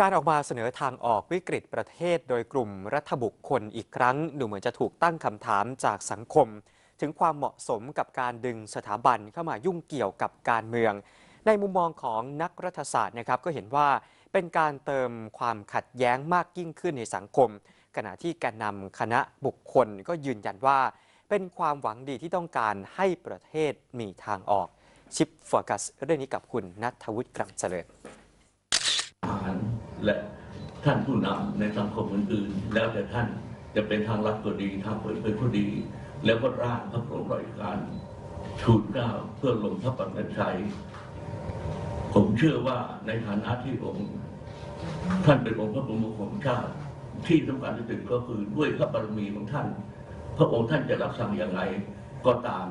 การออกมาเสนอทางออกวิกฤตประเทศโดยกลุ่มรัฐบุคคลอีกครั้ง ดูเหมือนจะถูกตั้งคำถามจากสังคม ถึงความเหมาะสมกับการดึงสถาบันเข้ามายุ่งเกี่ยวกับการเมือง ในมุมมองของนักรัฐศาสตร์นะครับก็เห็นว่าเป็นการเติมความขัดแย้งมากยิ่งขึ้นในสังคม ขณะที่แกนนำคณะบุคคลก็ยืนยันว่า เป็นความหวังดีที่ต้องการให้ประเทศมีทางออกชิปโฟกัสเรื่องนี้กับคุณนัทวุฒิกรังเจริญ และท่านผู้นำในสังคมอื่นๆ แล้วแต่ท่านจะเป็นทางรัฐก็ดีทางเปิดเผยก็ดี แล้วก็ร่างพระบรมราชการทูลเกล้าเพื่อลงพระปฏิญาผมเชื่อว่าในฐานะที่องค์ท่านเป็นองค์พระบรมของชาติที่สำคัญที่สุดก็คือด้วยพระบารมีของท่าน พระองค์ท่านจะรับสั่งอย่างไร ก็ตาม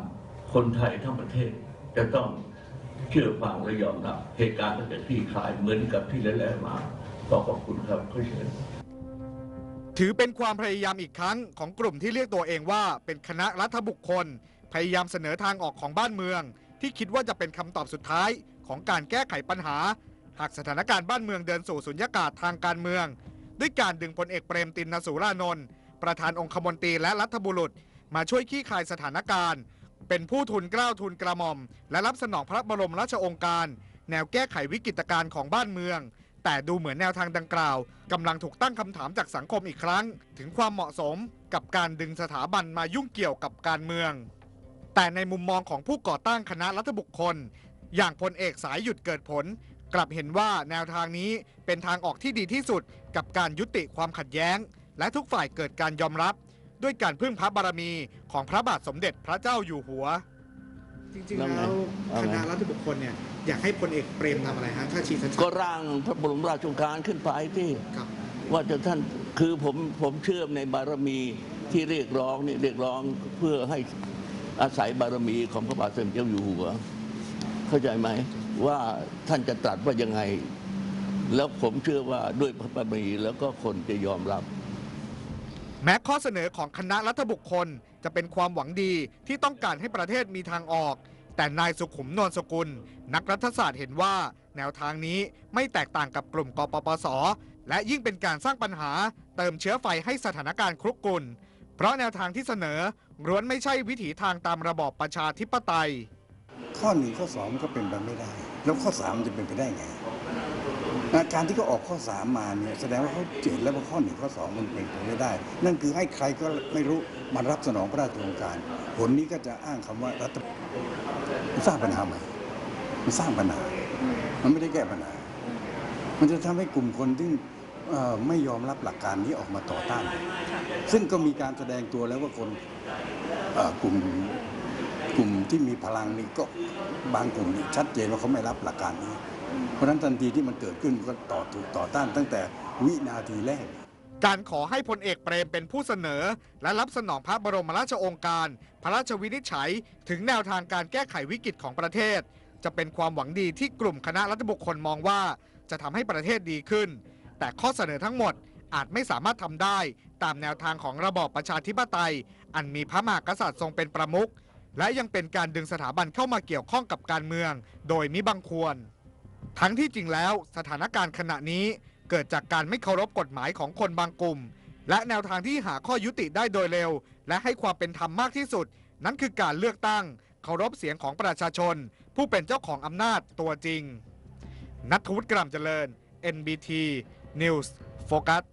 คนไทยทั้งประเทศจะต้องเชื่อฟังและยอมรับเหตุการณ์ก็จะคลี่คลายเหมือนกับที่แล้วๆมา ขอขอบคุณครับเชิญถือเป็นความพยายามอีกครั้งของกลุ่มที่เรียกตัวเองว่าเป็นคณะรัฐบุคคล พยายามเสนอทางออกของบ้านเมือง ที่คิดว่าจะเป็นคำตอบสุดท้ายของการแก้ไขปัญหา หากสถานการณ์บ้านเมืองเดินสู่สุญญากาศทางการเมือง ด้วยการดึงพลเอกเปรมตินนสูรานนท์ประธานองคมนตรีและรัฐบุรุษ มาช่วยขี้คายสถานการณ์ เป็นผู้ทุนกล้าทุนกระหม่อม และรับสนองพระบรมราชโองการ แนวแก้ไขวิกฤตการณ์ของบ้านเมือง แต่ดูเหมือนแนวทางดังกล่าวกำลังถูกตั้งคำถามจากสังคมอีกครั้ง ถึงความเหมาะสมกับการดึงสถาบันมายุ่งเกี่ยวกับการเมือง แต่ในมุมมองของผู้ก่อตั้งคณะรัฐบุคคล อย่างพลเอกสายหยุดเกิดผล กลับเห็นว่าแนวทางนี้เป็นทางออกที่ดีที่สุด กับการยุติความขัดแย้ง และทุกฝ่ายเกิดการยอมรับ ด้วยการพึ่งพระบารมีของพระบาทสมเด็จพระเจ้าอยู่หัว จริงๆแล้วคณะรัฐบุคคลเนี่ยอยากให้พลเอกเปรมทำอะไรฮะถ้าชี้ชัดๆก็ร่างพระบรมราชโองการขึ้นไปที่ครับว่าจะท่านคือผมผมเชื่อในบารมีที่เรียกร้องนี่เรียกร้องเพื่อให้อาศัยบารมีของพระบาทสมเด็จเจ้าอยู่หัว เข้าใจไหมว่าท่านจะตรัสว่ายังไง แล้วผมเชื่อว่าด้วยพระบารมีแล้วก็คนจะยอมรับ แม้ข้อเสนอของคณะรัฐบุคคล จะเป็นความหวังดีที่ต้องการให้ประเทศมีทางออก แต่นายสุขุมนวลสกุล นักรัฐศาสตร์เห็นว่า แนวทางนี้ไม่แตกต่างกับกลุ่มกปปส และยิ่งเป็นการสร้างปัญหา เติมเชื้อไฟให้สถานการณ์ครุกรุ่นเพราะแนวทางที่เสนอล้วนไม่ใช่วิถีทางตามระบอบประชาธิปไตย ข้อหนึ่งข้อสองก็เป็นไปไม่ได้ แล้วข้อสามจะเป็นไปได้ไง การที่เขาออกข้อสามมาเนี่ยแสดงว่าเขาเจนแล้วว่าข้อหนึ่งข้อสองมันเป็นไปไม่ได้ นั่นคือให้ใครก็ไม่รู้มารับสนองพระราชโองการ ผลนี้ก็จะอ้างคำว่ารัฐมันสร้างปัญหาใหม่มันสร้างปัญหา มันไม่ได้แก้ปัญหา มันจะทำให้กลุ่มคนที่ไม่ยอมรับหลักการนี้ออกมาต่อต้าน ซึ่งก็มีการแสดงตัวแล้วว่าคนกลุ่มกลุ่มที่มีพลังนี่ก็บางกลุ่มชัดเจนว่าเขาไม่รับหลักการนี้ เพราะฉะนั้นทันทีที่มันเกิดขึ้นก็ต่อถูกต่อต้านตั้งแต่วินาทีแรก การขอให้พลเอกเปรมเป็นผู้เสนอ และรับสนองพระบรมราชโองการ พระราชวินิจฉัย ถึงแนวทางการแก้ไขวิกฤตของประเทศ จะเป็นความหวังดีที่กลุ่มคณะรัฐบุคคลมองว่า จะทำให้ประเทศดีขึ้น แต่ข้อเสนอทั้งหมดอาจไม่สามารถทำได้ ตามแนวทางของระบอบประชาธิปไตย อันมีพระมหากษัตริย์ทรงเป็นประมุขและยังเป็นการดึงสถาบันเข้ามาเกี่ยวข้องกับการเมือง โดยมิบังควร ทั้งที่จริงแล้วสถานการณ์ขณะนี้เกิดจากการไม่เคารพกฎหมายของคนบางกลุ่ม และแนวทางที่หาข้อยุติได้โดยเร็ว และให้ความเป็นธรรมมากที่สุด นั่นคือการเลือกตั้ง เคารพเสียงของประชาชน ผู้เป็นเจ้าของอำนาจตัวจริงนัทวุฒิกรมเจริญ NBT News Focus